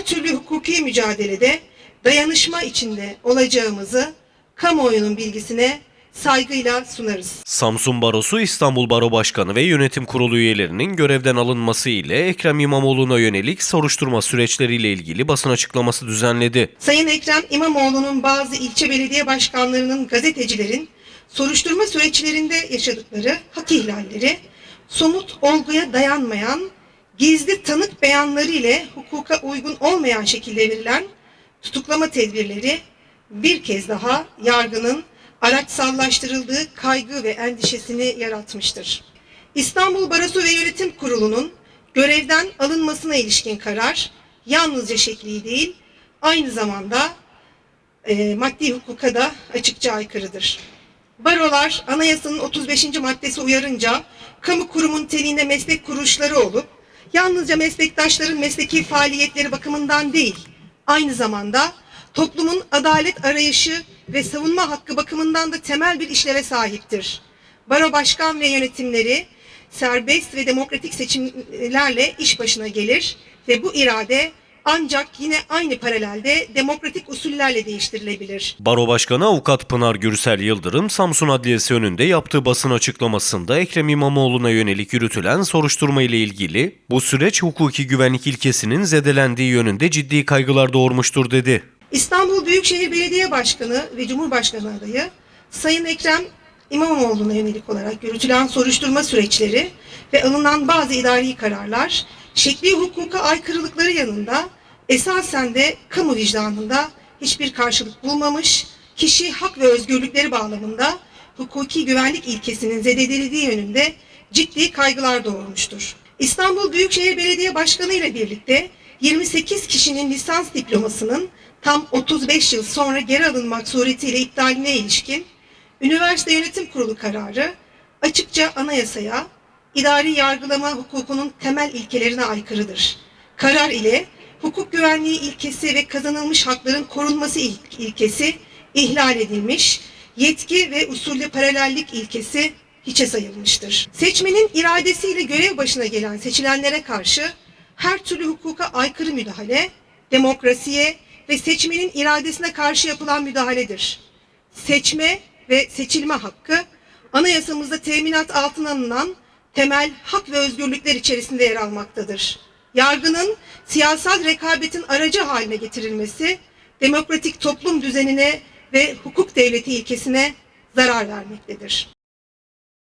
her türlü hukuki mücadelede dayanışma içinde olacağımızı kamuoyunun bilgisine saygıyla sunarız. Samsun Barosu İstanbul Baro Başkanı ve Yönetim Kurulu üyelerinin görevden alınması ile Ekrem İmamoğlu'na yönelik soruşturma süreçleriyle ilgili basın açıklaması düzenledi. Sayın Ekrem İmamoğlu'nun bazı ilçe belediye başkanlarının gazetecilerin soruşturma süreçlerinde yaşadıkları hak ihlalleri, somut olguya dayanmayan gizli tanık beyanları ile hukuka uygun olmayan şekilde verilen tutuklama tedbirleri bir kez daha yargının araçsallaştırıldığı kaygı ve endişesini yaratmıştır. İstanbul Barosu ve Yönetim Kurulu'nun görevden alınmasına ilişkin karar yalnızca şekli değil, aynı zamanda e, maddi hukuka da açıkça aykırıdır. Barolar anayasanın 35. maddesi uyarınca kamu kurumun telinde meslek kuruluşları olup yalnızca meslektaşların mesleki faaliyetleri bakımından değil, aynı zamanda toplumun adalet arayışı ve savunma hakkı bakımından da temel bir işleve sahiptir. Baro başkan ve yönetimleri serbest ve demokratik seçimlerle iş başına gelir ve bu irade ancak yine aynı paralelde demokratik usullerle değiştirilebilir. Baro Başkanı Avukat Pınar Gürsel Yıldırım, Samsun Adliyesi önünde yaptığı basın açıklamasında Ekrem İmamoğlu'na yönelik yürütülen soruşturma ile ilgili bu süreç hukuki güvenlik ilkesinin zedelendiği yönünde ciddi kaygılar doğurmuştur dedi. İstanbul Büyükşehir Belediye Başkanı ve Cumhurbaşkanı adayı Sayın Ekrem İmamoğlu'na yönelik olarak yürütülen soruşturma süreçleri ve alınan bazı idari kararlar şekli hukuka aykırılıkları yanında esasen de kamu vicdanında hiçbir karşılık bulmamış, kişi hak ve özgürlükleri bağlamında hukuki güvenlik ilkesinin zedelendiği yönünde ciddi kaygılar doğurmuştur. İstanbul Büyükşehir Belediye Başkanı ile birlikte 28 kişinin lisans diplomasının tam 35 yıl sonra geri alınmak suretiyle iptaline ilişkin Üniversite Yönetim Kurulu kararı açıkça anayasaya, idari yargılama hukukunun temel ilkelerine aykırıdır. Karar ile hukuk güvenliği ilkesi ve kazanılmış hakların korunması il- ilkesi ihlal edilmiş, yetki ve usulde paralellik ilkesi hiçe sayılmıştır. Seçmenin iradesiyle görev başına gelen seçilenlere karşı her türlü hukuka aykırı müdahale, demokrasiye ve seçmenin iradesine karşı yapılan müdahaledir. Seçme ve seçilme hakkı anayasamızda teminat altına alınan temel hak ve özgürlükler içerisinde yer almaktadır. Yargının siyasal rekabetin aracı haline getirilmesi demokratik toplum düzenine ve hukuk devleti ilkesine zarar vermektedir.